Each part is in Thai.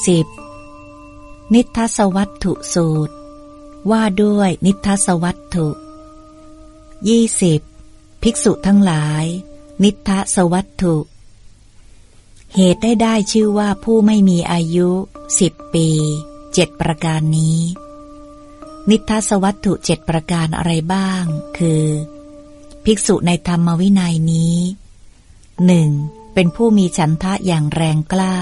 10. นิทัศวัตถุสูตร ว่าด้วยนิทัศวัตถุ 20. ภิกษุทั้งหลาย นิทัศวัตถุ เหตุได้ได้ชื่อว่าผู้ไม่มีอายุสิบปีเจ็ดประการนี้ นิทัศวัตถุเจ็ดประการอะไรบ้าง คือ ภิกษุในธรรมวินัยนี้หนึ่งเป็นผู้มีฉันทะอย่างแรงกล้า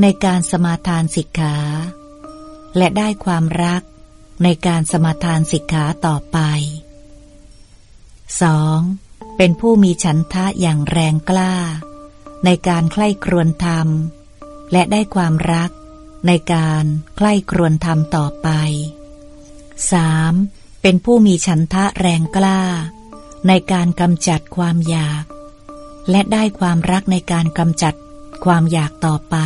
ในการสมาทานสิกขา และได้ความรักในการสมาทานสิกขาต่อไป 2. เป็นผู้มีฉันทะอย่างแรงกล้า ในการใคร่ครวญธรรม และได้ความรักในการใคร่ครวญธรรมต่อไป 3. เป็นผู้มีฉันทะแรงกล้า ในการกำจัดความอยาก และได้ความรักในการกำจัดความอยากต่อไป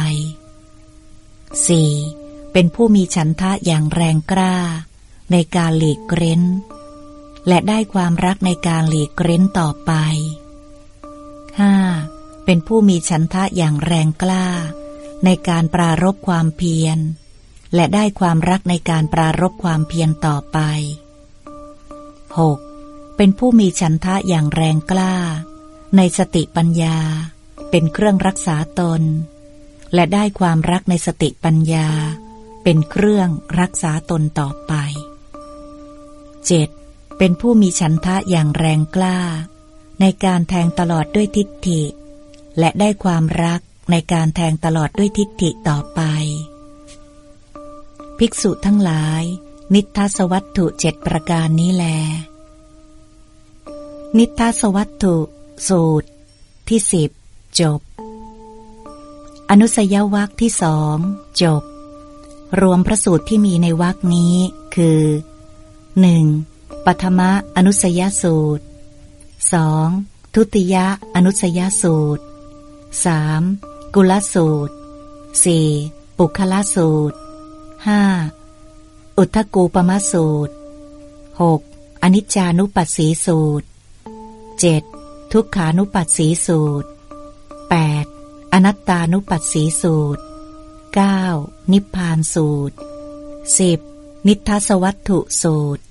4. เป็นผู้มีฉันทะอย่างแรงกล้า ในการหลีกเร้น และได้ความรักในการหลีกเร้นต่อไป 5. เป็นผู้มีฉันทะอย่างแรงกล้า ในการปรารบความเพียร และได้ความรักในการปรารบความเพียรต่อไป 6. เป็นผู้มีฉันทะอย่างแรงกล้า ในสติปัญญา เป็นเครื่องรักษาตน และได้ความรักในสติปัญญา เป็นเครื่องรักษาตนต่อไป 7. เป็นผู้มีฉันทะอย่างแรงกล้า ในการแทงตลอดด้วยทิฏฐิ และได้ความรักในการแทงตลอดด้วยทิฏฐิต่อไป ภิกษุทั้งหลาย นิทาสวัตถุเจ็ดประการนี้แล นิทาสวัตถุ สูตร ที่สิบจบ อนุสยวักที่สองจบ รวมพระสูตรที่มีในวักนี้คือ 1. ปัทมะอนุสยสูตร 2. ทุติยะอนุสยสูตร 3. กุลสูตร 4. ปุคละสูตร 5. อุทธกูปมสูตร 6. อนิจจานุปัสสีสูตร 7. ทุกขานุปัสสีสูตร 8. ตตานุปัสสีสูตร 9. นิพพานสูตร 10. นิทัสวัตถุสูตร